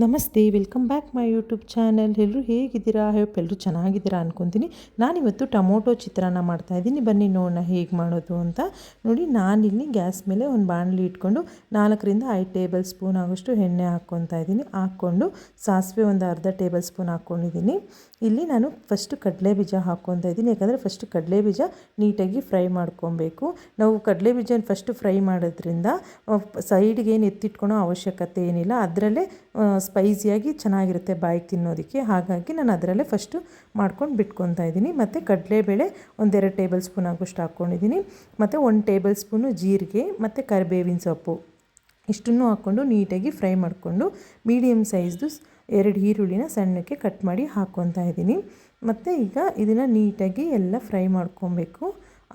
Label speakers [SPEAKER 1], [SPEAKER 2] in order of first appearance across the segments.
[SPEAKER 1] ನಮಸ್ತೆ, welcome back my YouTube channel. ಎಲ್ಲರೂ ಹೇಗಿದ್ದೀರಾ? ಹೇಪ್ ಎಲ್ಲರೂ ಚೆನ್ನಾಗಿದ್ದೀರಾ ಅನ್ಕೊತೀನಿ. ನಾನಿವತ್ತು ಟೊಮೊಟೊ ಚಿತ್ರಾನ್ನ ಮಾಡ್ತಾಯಿದ್ದೀನಿ ಬನ್ನಿ ನೋಡೋಣ ಹೇಗೆ ಮಾಡೋದು ಅಂತ. ನೋಡಿ, ನಾನಿಲ್ಲಿ ಗ್ಯಾಸ್ ಮೇಲೆ ಒಂದು ಬಾಣಲಿ ಇಟ್ಕೊಂಡು ನಾಲ್ಕರಿಂದ ಐದು ಟೇಬಲ್ ಸ್ಪೂನ್ ಆಗೋಷ್ಟು ಎಣ್ಣೆ ಹಾಕ್ಕೊತಾ ಇದ್ದೀನಿ. ಹಾಕ್ಕೊಂಡು ಸಾಸಿವೆ ಒಂದು ಅರ್ಧ ಟೇಬಲ್ ಸ್ಪೂನ್ ಹಾಕ್ಕೊಂಡಿದ್ದೀನಿ. ಇಲ್ಲಿ ನಾನು ಫಸ್ಟು ಕಡಲೆ ಬೀಜ ಹಾಕ್ಕೊತಾ ಇದ್ದೀನಿ. ಯಾಕಂದರೆ ಫಸ್ಟು ಕಡಲೆ ಬೀಜ ನೀಟಾಗಿ ಫ್ರೈ ಮಾಡ್ಕೊಬೇಕು. ನಾವು ಕಡಲೆ ಬೀಜ ಫಸ್ಟು ಫ್ರೈ ಮಾಡೋದ್ರಿಂದ ಸೈಡ್ಗೆ ಏನು ಎತ್ತಿಟ್ಕೊಳೋ ಅವಶ್ಯಕತೆ ಏನಿಲ್ಲ. ಅದರಲ್ಲೇ ಸ್ಪೈಸಿಯಾಗಿ ಚೆನ್ನಾಗಿರುತ್ತೆ ಬಾಯಿಗೆ ತಿನ್ನೋದಕ್ಕೆ. ಹಾಗಾಗಿ ನಾನು ಅದರಲ್ಲೇ ಫಸ್ಟು ಮಾಡ್ಕೊಂಡು ಬಿಟ್ಕೊತಾ ಇದ್ದೀನಿ. ಮತ್ತು ಕಡಲೆಬೇಳೆ ಒಂದೆರಡು ಟೇಬಲ್ ಸ್ಪೂನ್ ಆಗೋಷ್ಟು ಹಾಕ್ಕೊಂಡಿದ್ದೀನಿ. ಮತ್ತು ಒಂದು ಟೇಬಲ್ ಸ್ಪೂನು ಜೀರಿಗೆ, ಮತ್ತು ಕರಿಬೇವಿನ ಸೊಪ್ಪು. ಇಷ್ಟನ್ನು ಹಾಕ್ಕೊಂಡು ನೀಟಾಗಿ ಫ್ರೈ ಮಾಡಿಕೊಂಡು ಮೀಡಿಯಮ್ ಸೈಜ್ದು ಎರಡು ಈರುಳ್ಳಿನ ಸಣ್ಣಕ್ಕೆ ಕಟ್ ಮಾಡಿ ಹಾಕ್ಕೊತಾ ಇದ್ದೀನಿ. ಮತ್ತು ಈಗ ಇದನ್ನು ನೀಟಾಗಿ ಎಲ್ಲ ಫ್ರೈ ಮಾಡ್ಕೊಬೇಕು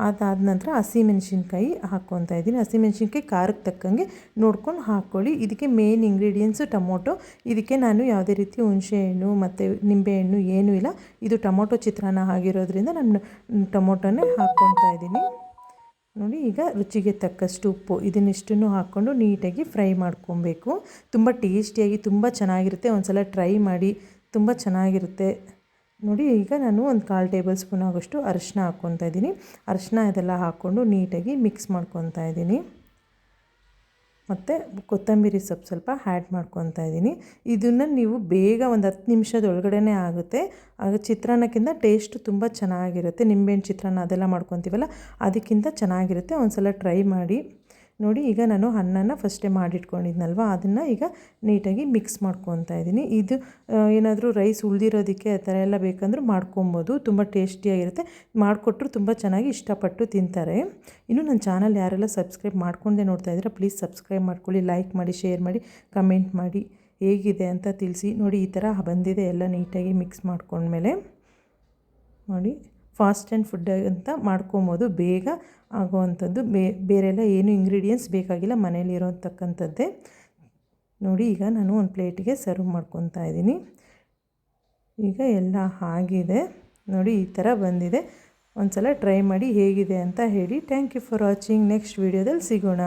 [SPEAKER 1] ಅದಾದ ನಂತರ ಹಸಿಮೆಣ್ಸಿನ್ಕಾಯಿ ಹಾಕ್ಕೊತಾ ಇದ್ದೀನಿ. ಹಸಿಮೆಣ್ಸಿನ್ಕಾಯಿ ಖಾರಕ್ಕೆ ತಕ್ಕಂಗೆ ನೋಡ್ಕೊಂಡು ಹಾಕ್ಕೊಳ್ಳಿ ಇದಕ್ಕೆ ಮೇನ್ ಇಂಗ್ರೀಡಿಯೆಂಟ್ಸು ಟೊಮೊಟೊ. ಇದಕ್ಕೆ ನಾನು ಯಾವುದೇ ರೀತಿ ಹುಣಸೆಹಣ್ಣು ಮತ್ತು ನಿಂಬೆಹಣ್ಣು ಏನೂ ಇಲ್ಲ. ಇದು ಟೊಮೊಟೊ ಚಿತ್ರಾನ್ನ ಆಗಿರೋದ್ರಿಂದ ನಾನು ಟೊಮೊಟೊನೇ ಹಾಕ್ಕೊತಾ ಇದ್ದೀನಿ. ನೋಡಿ, ಈಗ ರುಚಿಗೆ ತಕ್ಕಷ್ಟು ಉಪ್ಪು. ಇದನ್ನಿಷ್ಟನ್ನು ಹಾಕ್ಕೊಂಡು ನೀಟಾಗಿ ಫ್ರೈ ಮಾಡ್ಕೊಬೇಕು. ತುಂಬ ಟೇಸ್ಟಿಯಾಗಿ ತುಂಬ ಚೆನ್ನಾಗಿರುತ್ತೆ. ಒಂದು ಸಲ ಟ್ರೈ ಮಾಡಿ. ತುಂಬ ಚೆನ್ನಾಗಿರುತ್ತೆ. ನೋಡಿ, ಈಗ ನಾನು ಒಂದು ಕಾಲು ಟೇಬಲ್ ಸ್ಪೂನ್ ಆಗೋಷ್ಟು ಅರಶಿನ ಹಾಕ್ಕೊತಾ ಇದ್ದೀನಿ. ಅರಶಿನ ಇದೆಲ್ಲ ಹಾಕ್ಕೊಂಡು ನೀಟಾಗಿ ಮಿಕ್ಸ್ ಮಾಡ್ಕೊತಾ ಇದ್ದೀನಿ. ಮತ್ತು ಕೊತ್ತಂಬರಿ ಸೊಪ್ಪು ಸ್ವಲ್ಪ ಹ್ಯಾಡ್ ಮಾಡ್ಕೊತಾ ಇದ್ದೀನಿ. ಇದನ್ನು ನೀವು ಬೇಗ ಒಂದು ಹತ್ತು ನಿಮಿಷದೊಳಗಡೆ ಆಗುತ್ತೆ. ಆಗ ಚಿತ್ರಾನ್ನಕ್ಕಿಂತ ಟೇಸ್ಟ್ ತುಂಬ ಚೆನ್ನಾಗಿರುತ್ತೆ. ನಿಂಬೆಹಣ್ಣು ಚಿತ್ರಾನ್ನ ಅದೆಲ್ಲ ಮಾಡ್ಕೊತೀವಲ್ಲ, ಅದಕ್ಕಿಂತ ಚೆನ್ನಾಗಿರುತ್ತೆ. ಒಂದು ಸಲ ಟ್ರೈ ಮಾಡಿ. ನೋಡಿ, ಈಗ ನಾನು ಅನ್ನನ ಫಸ್ಟೇ ಮಾಡಿಟ್ಕೊಂಡಿದ್ನಲ್ವ? ಅದನ್ನು ಈಗ ನೀಟಾಗಿ ಮಿಕ್ಸ್ ಮಾಡ್ಕೊತಾ ಇದ್ದೀನಿ. ಇದು ಏನಾದರೂ ರೈಸ್ ಉಳಿದಿರೋದಕ್ಕೆ ಆ ಥರ ಎಲ್ಲ ಬೇಕಂದ್ರೂ ಮಾಡ್ಕೊಬೋದು. ತುಂಬ ಟೇಸ್ಟಿಯಾಗಿರುತ್ತೆ ಮಾಡಿಕೊಟ್ರು ತುಂಬ ಚೆನ್ನಾಗಿ ಇಷ್ಟಪಟ್ಟು ತಿಂತಾರೆ. ಇನ್ನು ನನ್ನ ಚಾನಲ್ ಯಾರೆಲ್ಲ ಸಬ್ಸ್ಕ್ರೈಬ್ ಮಾಡ್ಕೊಂಡೆ ನೋಡ್ತಾ ಇದ್ದೀರಾ ಪ್ಲೀಸ್ ಸಬ್ಸ್ಕ್ರೈಬ್ ಮಾಡ್ಕೊಳ್ಳಿ ಲೈಕ್ ಮಾಡಿ ಶೇರ್ ಮಾಡಿ ಕಮೆಂಟ್ ಮಾಡಿ. ಹೇಗಿದೆ ಅಂತ ತಿಳಿಸಿ. ನೋಡಿ, ಈ ಥರ ಬಂದಿದೆ ಎಲ್ಲ ನೀಟಾಗಿ ಮಿಕ್ಸ್ ಮಾಡ್ಕೊಂಡ್ಮೇಲೆ. ನೋಡಿ. ಫಾಸ್ಟ್ ಆ್ಯಂಡ್ ಫುಡ್ ಅಂತ ಮಾಡ್ಕೊಬೋದು. ಬೇಗ ಆಗೋವಂಥದ್ದು. ಬೇ, ಬೇರೆಲ್ಲ ಏನು ಇಂಗ್ರೀಡಿಯೆಂಟ್ಸ್ ಬೇಕಾಗಿಲ್ಲ. ಮನೇಲಿ ಇರೋತಕ್ಕಂಥದ್ದೇ. ನೋಡಿ, ಈಗ ನಾನು ಒಂದು ಪ್ಲೇಟಿಗೆ ಸರ್ವ್ ಮಾಡ್ಕೊತಾ ಇದ್ದೀನಿ. ಈಗ ಎಲ್ಲ ಆಗಿದೆ. ನೋಡಿ, ಈ ಥರ ಬಂದಿದೆ. ಒಂದು ಸಲ ಟ್ರೈ ಮಾಡಿ ಹೇಗಿದೆ ಅಂತ ಹೇಳಿ. Thank you for watching next ವೀಡಿಯೋದಲ್ಲಿ ಸಿಗೋಣ.